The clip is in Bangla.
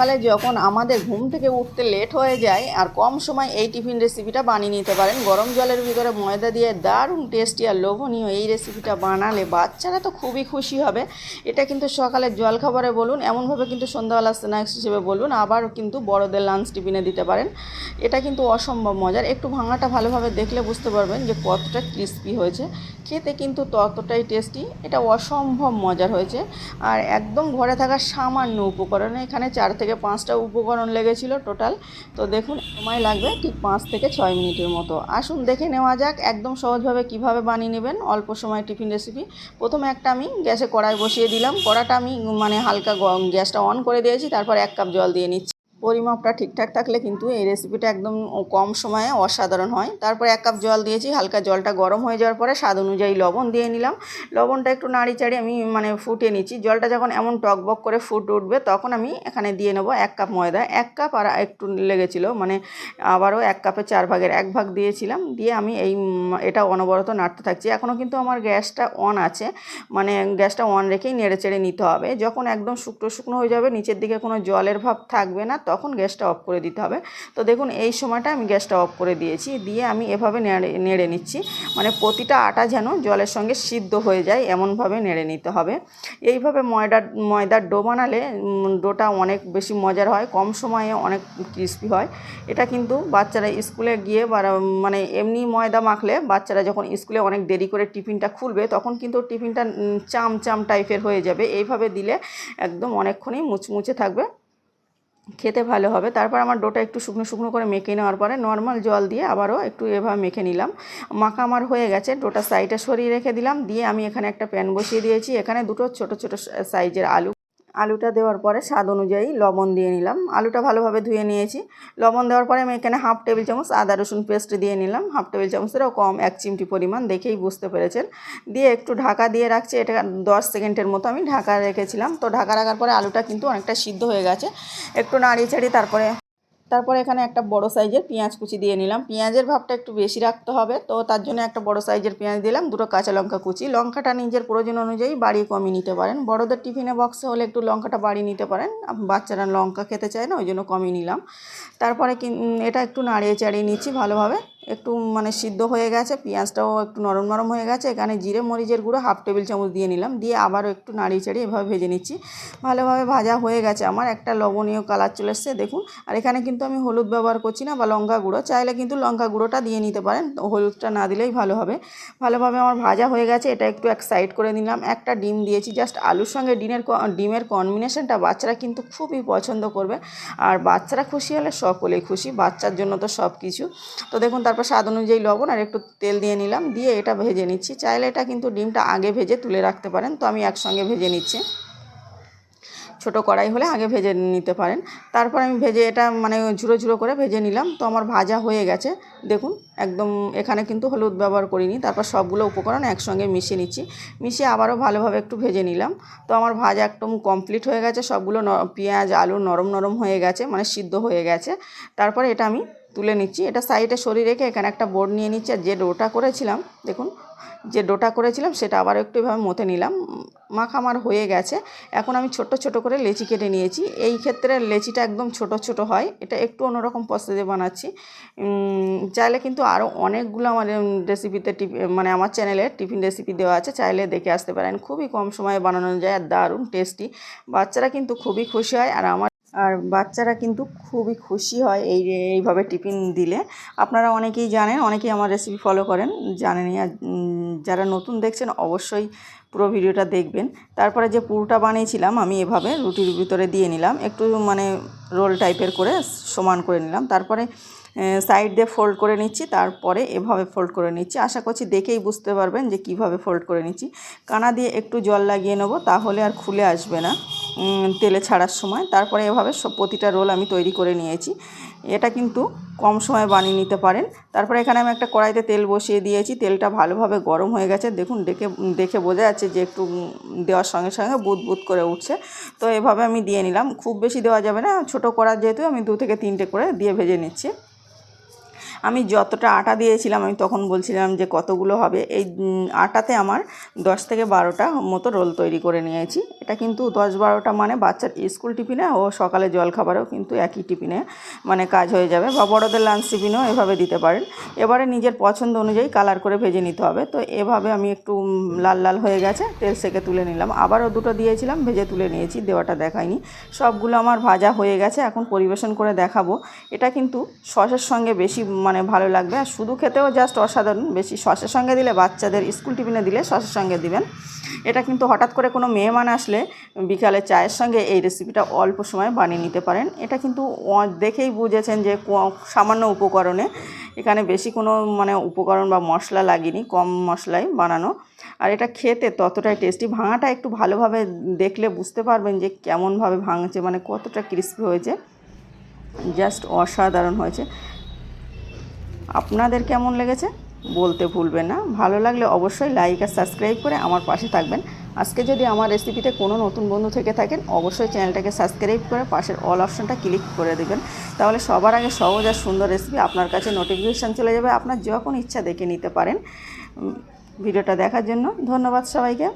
সকালে যখন আমাদের ঘুম থেকে উঠতে লেট হয়ে যায় আর কম সময় এই টিফিন রেসিপিটা বানিয়ে নিতে পারেন, গরম জলের ভিতরে ময়দা দিয়ে দারুণ টেস্টি আর লোভনীয় এই রেসিপিটা বানালে বাচ্চারা তো খুবই খুশি হবে। এটা কিন্তু সকালে জলখাবারে বলুন, এমনভাবে কিন্তু সন্ধ্যাবেলা স্ন্যাক্স হিসেবে বলুন আবার কিন্তু বড়দের লাঞ্চ টিফিনে দিতে পারেন। এটা কিন্তু অসম্ভব মজার। একটু ভাঙাটা ভালোভাবে দেখলে বুঝতে পারবেন যে কতটা ক্রিস্পি হয়েছে। খেতে কিন্তু ততটাই টেস্টি এটা অসম্ভব মজার হয়েছে। আর একদম ঘরে থাকা সামান্য উপকরণ এখানে চার থেকে পাঁচটা উপকরণ লেগেছিল টোটাল। তো দেখুন, সময় লাগবে ঠিক পাঁচ থেকে ছয় মিনিটের মতো। আসুন দেখে নেওয়া যাক একদম সহজভাবে কীভাবে বানিয়ে নেবেন অল্প সময় টিফিন রেসিপি প্রথমে একটা আমি গ্যাসে কড়াই বসিয়ে দিলাম। কড়াটা আমি মানে হালকা গ্যাসটা অন করে দিয়েছি, তারপর এক কাপ জল দিয়ে নিচ্ছি। পরিমাপটা ঠিকঠাক থাকলে কিন্তু এই রেসিপিটা একদম কম সময়ে অসাধারণ হয়। তারপরে এক কাপ জল দিয়েছি, হালকা জলটা গরম হয়ে যাওয়ার পরে স্বাদ অনুযায়ী লবণ দিয়ে নিলাম। লবণটা একটু নাড়ি চাড়ি আমি মানে ফুটিয়ে নিচ্ছি। জলটা যখন এমন টকবক করে ফুট উঠবে, তখন আমি এখানে দিয়ে নেব এক কাপ ময়দা। এক কাপ আর একটু লেগেছিল মানে আবারও এক কাপে চার ভাগের এক ভাগ দিয়েছিলাম। দিয়ে আমি এই এটা অনবরত নাড়তে থাকছি। এখনও কিন্তু আমার গ্যাসটা অন আছে মানে গ্যাসটা অন রেখেই নেড়ে চেড়ে নিতে হবে। যখন একদম শুকনো শুকনো হয়ে যাবে, নিচের দিকে কোনো জলের ভাব থাকবে না তখন গ্যাসটা অফ করে দিতে হবে। তো দেখুন, এই সময়টা আমি গ্যাসটা অফ করে দিয়েছি। দিয়ে আমি এভাবে নেড়ে নেড়ে নিচ্ছি। মানে প্রতিটা আটা যেন জলের সঙ্গে সিদ্ধ হয়ে যায়, এমনভাবে নেড়ে নিতে হবে। এইভাবে ময়দার ময়দার ডো বানালে ডোটা অনেক বেশি মজার হয়, কম সময়ে অনেক ক্রিস্পি হয়। এটা কিন্তু বাচ্চারা স্কুলে গিয়ে মানে এমনি ময়দা মাখলে বাচ্চারা যখন স্কুলে অনেক দেরি করে টিফিনটা খুলবে, তখন কিন্তু টিফিনটা চাম চাম টাইপের হয়ে যাবে। এইভাবে দিলে একদম অনেকক্ষণই মুচমুচে থাকবে। খেতে ভালো হবে। তারপর আমার ডোটা একটু শুকনো শুকনো করে মেখে নেওয়ার পরে নর্মাল জল দিয়ে আবারও একটু এভাবে মেখে নিলাম। মাখা আমার হয়ে গেছে, ডোটা সাইডে সরিয়ে রেখে দিলাম। দিয়ে আমি এখানে একটা প্যান বসিয়ে দিয়েছি। এখানে দুটো ছোট ছোট সাইজের আলু আলুটা দেওয়ার পরে স্বাদ অনুযায়ী লবণ দিয়ে নিলাম। আলুটা ভালোভাবে ধুয়ে নিয়েছি। লবণ দেওয়ার পরে আমি এখানে হাফ টেবিল চামচ আদা, রসুন পেস্ট দিয়ে নিলাম। হাফ টেবিল চামচেরও কম, এক চিমটি পরিমাণ, দেখেই বুঝতে পেরেছেন। দিয়ে একটু ঢাকা দিয়ে রাখছি, এটা দশ সেকেন্ডের মতো আমি ঢাকা রেখেছিলাম। তো ঢাকা রাখার পরে আলুটা কিন্তু অনেকটা সিদ্ধ হয়ে গেছে। একটু নাড়িয়ে চাড়িয়ে তারপরে তারপরে এখানে একটা বড় সাইজের পেঁয়াজ কুচি দিয়ে নিলাম। পেঁয়াজের ভাবটা একটু বেশি রাখতে হবে, তো তার জন্য একটা বড় সাইজের পেঁয়াজ দিলাম, দুটো কাঁচা লঙ্কা কুচি। লঙ্কাটা নিজের প্রয়োজন অনুযায়ী বাড়িয়ে কমিয়ে নিতে পারেন। বড়দের টিফিনে বক্সে হলে একটু লঙ্কাটা বাড়িয়ে নিতে পারেন। বাচ্চারা লঙ্কা খেতে চায় না, ওই জন্য কমিয়ে নিলাম। তারপরে এটা একটু নাড়িয়ে চাড়িয়ে নিচ্ছি ভালোভাবে। একটু মানে সিদ্ধ হয়ে গেছে, পেঁয়াজটাও একটু নরম নরম হয়ে গেছে, এখানে জিরে, মরিচের গুঁড়ো হাফ টেবিল চামচ দিয়ে নিলাম, দিয়ে আবারও একটু নাড়িয়ে চাড়িয়ে এভাবে ভেজে নিচ্ছি। ভালোভাবে ভাজা হয়ে গেছে আমার, একটা লবণীয় কালার চলে এসছে, দেখুন। আর এখানে কিন্তু আমি হলুদ ব্যবহার করছি না বা লঙ্কা গুঁড়ো, চাইলে কিন্তু লঙ্কা গুঁড়োটা দিয়ে নিতে পারেন, হলুদটা না দিলেই ভালো হবে। ভালোভাবে আমার ভাজা হয়ে গেছে, এটা একটু এক সাইড করে নিলাম, একটা ডিম দিয়েছি জাস্ট আলুর সঙ্গে ডিমের ডিমের কম্বিনেশনটা বাচ্চারা কিন্তু খুবই পছন্দ করবে, আর বাচ্চারা খুশি হলে সকলেই খুশি, বাচ্চার জন্য তো সব কিছু তো দেখুন তারপর স্বাদ অনুযায়ী লবণ আর একটু তেল দিয়ে নিলাম। দিয়ে এটা ভেজে নিচ্ছি। চাইলে এটা কিন্তু ডিমটা আগে ভেজে তুলে রাখতে পারেন। তো আমি একসঙ্গে ভেজে নিচ্ছি। ছোট কড়াই হলে আগে ভেজে নিতে পারেন। তারপর আমি ভেজে এটা মানে ঝুড়ো ঝুড়ো করে ভেজে নিলাম। তো আমার ভাজা হয়ে গেছে। দেখুন, একদম এখানে কিন্তু হলুদ ব্যবহার করিনি। তারপর সবগুলো উপকরণ একসঙ্গে মিশিয়ে নিচ্ছি। মিশিয়ে আবারও ভালোভাবে একটু ভেজে নিলাম। তো আমার ভাজা একদম কমপ্লিট হয়ে গেছে। সবগুলো পেঁয়াজ, আলু নরম নরম হয়ে গেছে মানে সিদ্ধ হয়ে গেছে। তারপরে এটা আমি তুলে নিচ্ছি। এটা সাইডে সরিয়ে রেখে এখানে একটা বোর্ড নিয়ে নিচ্ছি। আর যে ডোটা করেছিলাম দেখুন যে ডোটা করেছিলাম সেটা আবার একটু এভাবে মতে নিলাম। উম, মাখা আমার হয়ে গেছে। এখন আমি ছোট ছোট করে লেচি কেটে নিয়েছি। এই ক্ষেত্রে লেচিটা একদম ছোট ছোট হয়। এটা একটু অন্যরকম প্রসেসে বানাচ্ছি। চাইলে কিন্তু আরও অনেকগুলো আমার রেসিপিতে মানে আমার চ্যানেলে টিফিন রেসিপি দেওয়া আছে। চাইলে দেখে আসতে পারেন। খুবই কম সময়ে বানানো যায় আর দারুণ টেস্টি বাচ্চারা কিন্তু খুবই খুশি হয়। আর আমার আর বাচ্চারা কিন্তু খুবই খুশি হয় এই এইভাবে টিফিন দিলে। আপনারা অনেকেই জানেন, অনেকেই আমার রেসিপি ফলো করেন, জানেনই। আর যারা নতুন দেখছেন অবশ্যই পুরো ভিডিওটা দেখবেন। তারপরে যে পুরোটা বানিয়েছিলাম, আমি এভাবে রুটির ভিতরে দিয়ে নিলাম। একটু মানে রোল টাইপের করে সমান করে নিলাম। তারপরে সাইড দিয়ে ফোল্ড করে নিচ্ছি। তারপরে এভাবে ফোল্ড করে নিচ্ছি। আশা করছি দেখেই বুঝতে পারবেন যে কীভাবে ফোল্ড করে নিচ্ছি। কানা দিয়ে একটু জল লাগিয়ে নেব, তাহলে আর খুলে আসবে না। তেলে ছাড়ার সময়। তারপরে এভাবে সব প্রতিটা রোল আমি তৈরি করে নিয়েছি। এটা কিন্তু কম সময়ে বানিয়ে নিতে পারেন। তারপরে এখানে আমি একটা কড়াইতে তেল বসিয়ে দিয়েছি। তেলটা ভালোভাবে গরম হয়ে গেছে। দেখুন, দেখে দেখে বোঝা যাচ্ছে যে একটু দেওয়ার সঙ্গে সঙ্গে বুদ বুদ করে উঠছে। তো এভাবে আমি দিয়ে নিলাম। খুব বেশি দেওয়া যাবে না। ছোটো কড়া যেহেতু আমি দু থেকে তিনটে করে দিয়ে ভেজে নিচ্ছি। আমি যতটা আটা দিয়েছিলাম, আমি তখন বলছিলাম যে কতগুলো হবে। এই আটাতে আমার দশ থেকে বারোটা মতো রোল তৈরি করে নিয়েছি। এটা কিন্তু দশ বারোটা মানে বাচ্চার স্কুল টিফিনে ও সকালে জলখাবারেও কিন্তু একই টিফিনে মানে কাজ হয়ে যাবে বা বড়দের লাঞ্চ টিফিনেও এভাবে দিতে পারেন। এবারে নিজের পছন্দ অনুযায়ী কালার করে ভেজে নিতে হবে। তো এভাবে আমি একটু লাল লাল হয়ে গেছে, তেল সেকে তুলে নিলাম। আবারও দুটো দিয়েছিলাম, ভেজে তুলে নিয়েছি, দেওয়াটা দেখাইনি। সবগুলো আমার ভাজা হয়ে গেছে, এখন পরিবেশন করে দেখাবো। এটা কিন্তু সসের সঙ্গে বেশি মানে ভালো লাগবে। আর শুধু খেতেও জাস্ট অসাধারণ। বেশি সসের সঙ্গে দিলে বাচ্চাদের স্কুল টিফিনে দিলে সসের সঙ্গে দিবেন। এটা কিন্তু হঠাৎ করে কোনো মেহমান আসলে বিকালে চায়ের সঙ্গে এই রেসিপিটা অল্প সময় বানিয়ে নিতে পারেন। এটা কিন্তু দেখেই বুঝেছেন যে সামান্য উপকরণে। এখানে বেশি কোনো মানে উপকরণ বা মশলা লাগেনি, কম মশলায় বানানো। আর এটা খেতে ততটাই টেস্টি ভাঙাটা একটু ভালোভাবে দেখলে বুঝতে পারবেন যে কেমনভাবে ভাঙছে মানে কতটা ক্রিস্পি হয়েছে। জাস্ট অসাধারণ হয়েছে। আপনাদের কেমন লেগেছে? বলতে ভুলবেন না। ভালো লাগলে অবশ্যই লাইক আর সাবস্ক্রাইব করে আমার পাশে থাকবেন। আজকে যদি আমার রেসিপিতে কোনো নতুন বন্ধু থেকে থাকেন, অবশ্যই চ্যানেলটাকে সাবস্ক্রাইব করে পাশের অল অপশনটা ক্লিক করে দেবেন। তাহলে সবার আগে সহজ আর সুন্দর রেসিপি আপনার কাছে নোটিফিকেশান চলে যাবে। আপনার যখন ইচ্ছা দেখে নিতে পারেন। ভিডিওটা দেখার জন্য ধন্যবাদ সবাইকে।